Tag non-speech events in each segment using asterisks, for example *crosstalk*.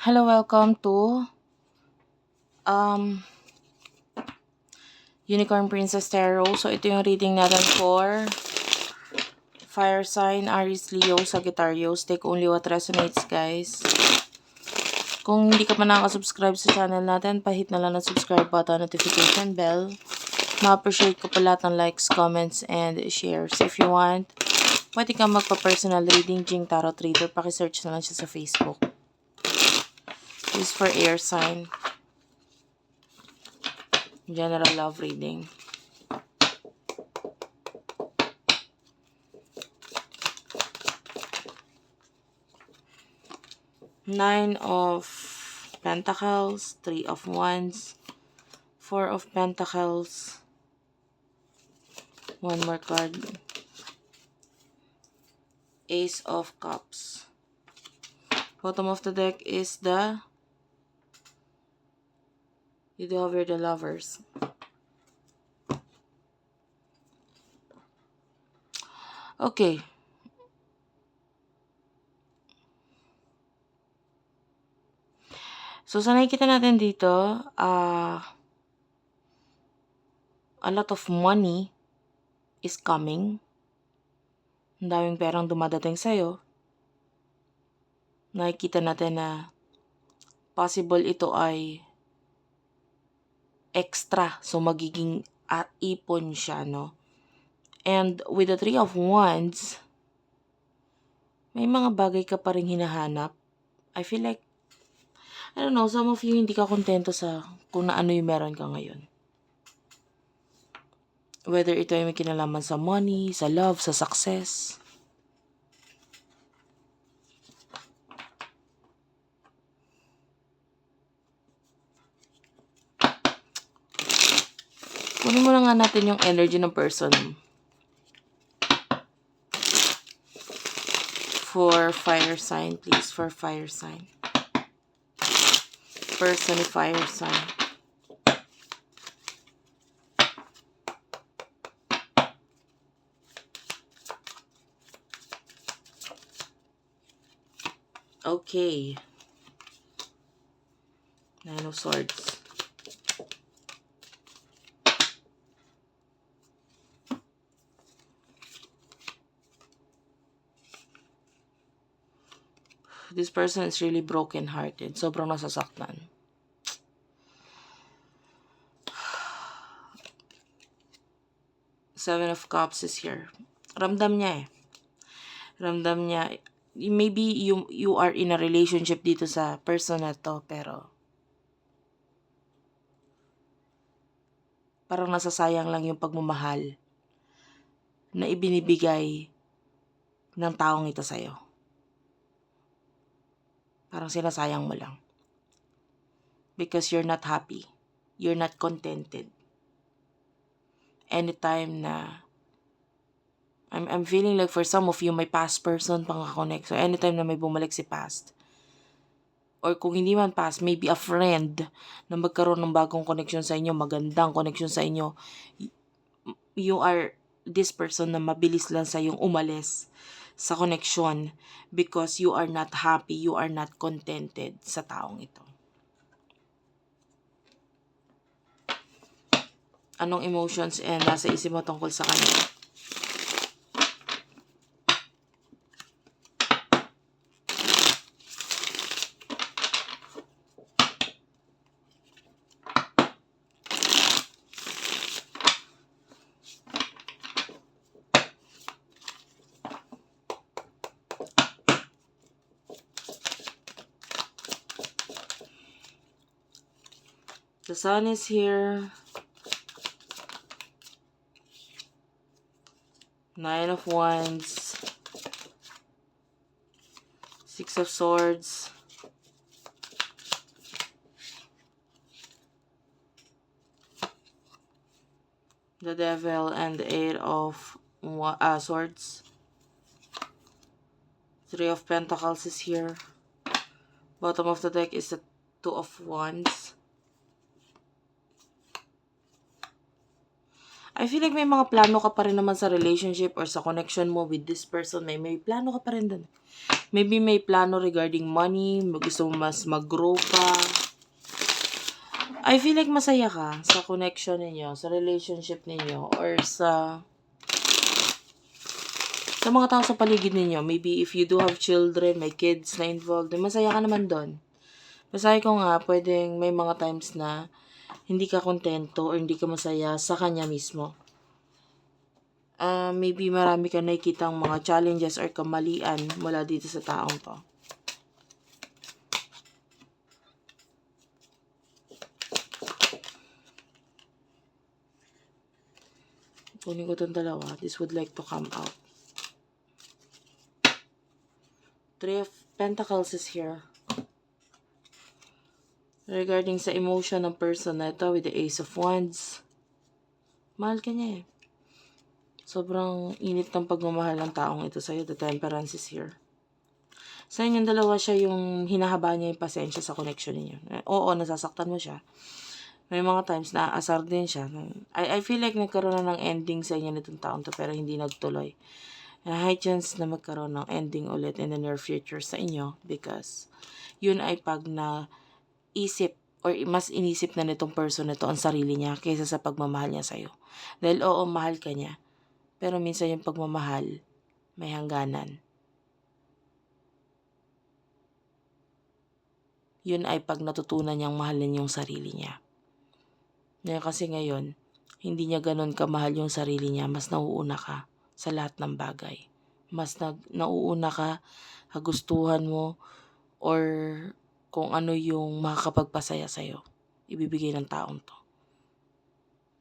Hello, welcome to um Unicorn Princess Tarot. So, ito yung reading natin for Fire Sign, Aries, Leo, Sagittarius. Take only what resonates, guys. Kung hindi ka pa nakaka-subscribe sa channel natin, pahit na lang ng subscribe button, notification bell. Ma-appreciate ko pa lahat ng likes, comments, and shares. If you want, pwede kang magpa-personal reading, Jing Tarot Reader. Pakisearch na lang siya sa Facebook. Is for air sign. General love reading. Nine of Pentacles, Three of Wands, Four of Pentacles, one more card, Ace of Cups. Bottom of the deck is the You do over the lovers. Okay. So, sa nakikita natin dito, ah, a lot of money is coming. Ang daming perang dumadating sa'yo. Nakikita natin na possible ito ay extra. So, magiging uh, ipon siya, no? And with the Three of Wands, may mga bagay ka pa rin hinahanap. I feel like, I don't know, some of you hindi ka kontento sa kung na ano yung meron ka ngayon. Whether ito ay may kinalaman sa money, sa love, sa success. Kunin mo na nga natin yung energy ng person. For fire sign, please. For fire sign. Person fire sign. Okay. Nine of Swords. This person is really broken hearted. Sobrang nasasaktan. *sighs* Seven of Cups is here. Ramdam niya eh. Ramdam niya. Maybe you, you are in a relationship dito sa person na to, pero parang nasasayang lang yung pagmamahal na ibinibigay ng taong ito sa'yo. Parang sinasayang mo lang. Because you're not happy. You're not contented. Anytime na I'm, I'm feeling like for some of you, may past person pang connect. So, anytime na may bumalik si past, or kung hindi man past, maybe a friend na magkaroon ng bagong connection sa inyo, magandang connection sa inyo, you are this person na mabilis lang sa yung umalis sa connection because you are not happy, you are not contented sa taong ito. Anong emotions and nasa isip mo tungkol sa kanya? Sun is here. Nine of Wands. Six of Swords. The Devil and the Eight of uh, Swords. Three of Pentacles is here. Bottom of the deck is the Two of Wands. I feel like may mga plano ka pa rin naman sa relationship or sa connection mo with this person. May, may plano ka pa rin dun. Maybe may plano regarding money, gusto mo mas mag-grow pa. I feel like masaya ka sa connection ninyo, sa relationship ninyo, or sa sa mga tao sa paligid ninyo. Maybe if you do have children, may kids na involved, masaya ka naman doon. Masaya ko nga, pwedeng may mga times na hindi ka kontento or hindi ka masaya sa kanya mismo. Ah, maybe marami ka nakikita mga challenges or kamalian mula dito sa taong to. Kunin ko itong dalawa. This would like to come out. Three of Pentacles is here. Regarding sa emotion ng person na ito with the Ace of Wands. Mahal ka niya eh. Sobrang init ng pagmamahal ng taong ito sa'yo. The Temperance is here. Sa inyong dalawa siya yung hinahaba niya yung pasensya sa connection ninyo. Oo, nasasaktan mo siya. May mga times na asar din siya. I, I feel like nagkaroon na ng ending sa inyo nitong taon to pero hindi nagtuloy. And high chance na magkaroon ng ending ulit in the near future sa inyo because yun ay pag na isip or mas inisip na nitong person na to ang sarili niya kaysa sa pagmamahal niya sa'yo. Dahil oo, mahal ka niya. Pero minsan yung pagmamahal, may hangganan. Yun ay pag natutunan niyang mahalin yung sarili niya. Ngayon kasi ngayon, hindi niya ganun kamahal yung sarili niya, mas nauuna ka sa lahat ng bagay. Mas nag, nauuna ka, kagustuhan mo, or kung ano yung makakapagpasaya sa'yo, ibibigay ng taong to.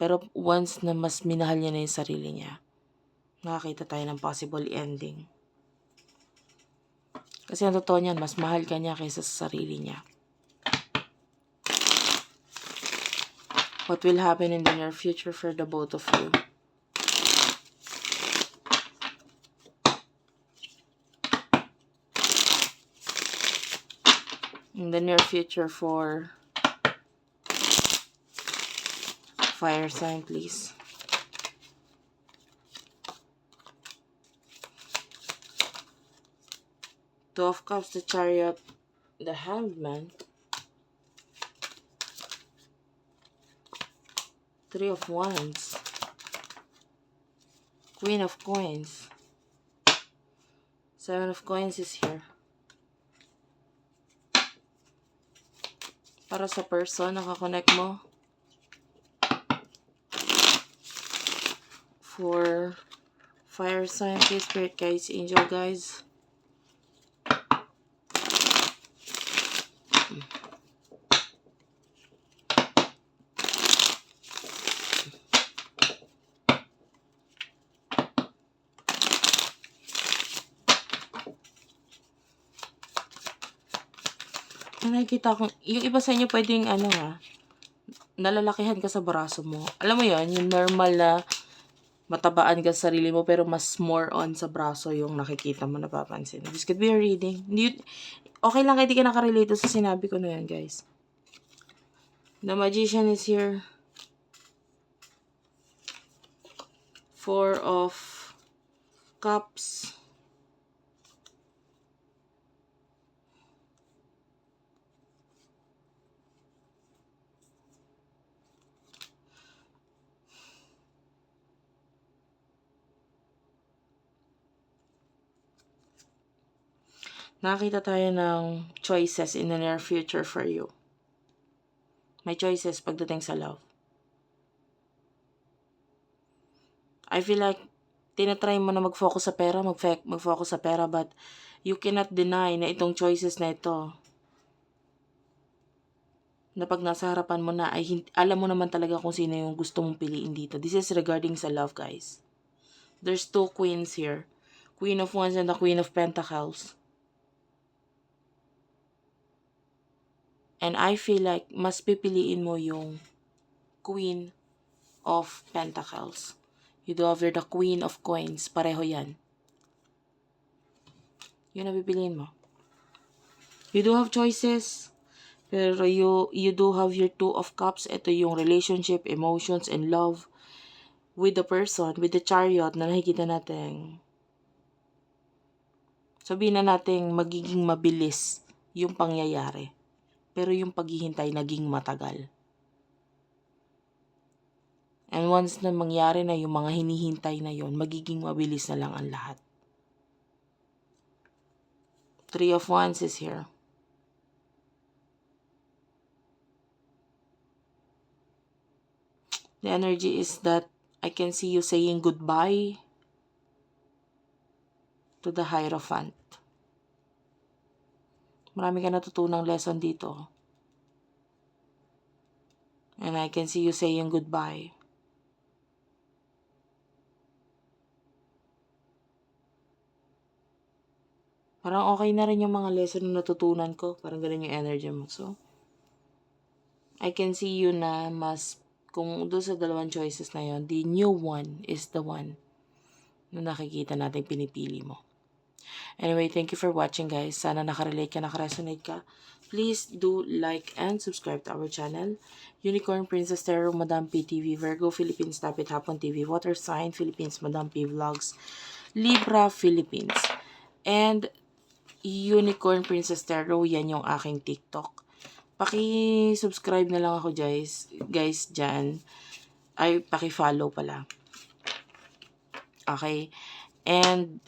Pero once na mas minahal niya na yung sarili niya, nakakita tayo ng possible ending. Kasi ang totoo niyan, mas mahal ka niya kaysa sa sarili niya. What will happen in the near future for the both of you? In the near future for fire sign, please. Two of Cups, the Chariot, the Hanged Man. Three of Wands. Queen of Coins. Seven of Coins is here. Para sa person, nakakonect mo. For fire sign, spirit guides, angel guys. Nakikita ko, yung iba sa inyo pwedeng ano ha, nalalakihan ka sa braso mo. Alam mo yon yung normal na matabaan ka sa sarili mo pero mas more on sa braso yung nakikita mo, napapansin. This could be a reading. Hindi, okay lang kahit di ka nakarelate sa sinabi ko na yan, guys. The Magician is here. Four of Cups. Nakakita tayo ng choices in the near future for you. May choices pagdating sa love. I feel like tinatry mo na mag-focus sa pera, mag mag-focus sa pera, but you cannot deny na itong choices na ito, na pag nasa harapan mo na, ay alam mo naman talaga kung sino yung gusto mong piliin dito. This is regarding sa love, guys. There's two queens here. Queen of Wands and the Queen of Pentacles. And I feel like mas pipiliin mo yung Queen of Pentacles. You do have the Queen of Coins. Pareho yan. Yun ang pipiliin mo. You do have choices. Pero you, you do have your Two of Cups. Ito yung relationship, emotions, and love with the person, with the chariot na nakikita natin. sabihin na natin magiging mabilis yung pangyayari. Pero yung paghihintay naging matagal. And once na mangyari na yung mga hinihintay na yon, magiging mabilis na lang ang lahat. Three of Wands is here. The energy is that I can see you saying goodbye to the Hierophant. Marami ka natutunang lesson dito. And I can see you saying goodbye. Parang okay na rin yung mga lesson na natutunan ko. Parang ganun yung energy mo. So, I can see you na mas, kung doon sa dalawang choices na yon the new one is the one na nakikita natin pinipili mo. Anyway, thank you for watching guys. Sana nakarelate ka, nakaresonate ka. Please do like and subscribe to our channel. Unicorn Princess Tarot, Madam P TV, Virgo Philippines, Tapit Hapon TV, Water Sign Philippines, Madam P Vlogs, Libra Philippines. And Unicorn Princess Tarot, yan yung aking TikTok. Paki-subscribe na lang ako guys, guys dyan. Ay, paki-follow pala. Okay. And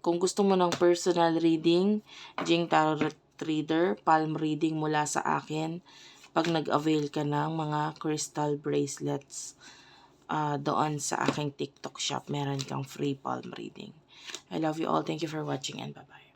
kung gusto mo ng personal reading, Jing Tarot Reader, palm reading mula sa akin, pag nag-avail ka ng mga crystal bracelets uh, doon sa aking TikTok shop, meron kang free palm reading. I love you all. Thank you for watching and bye-bye.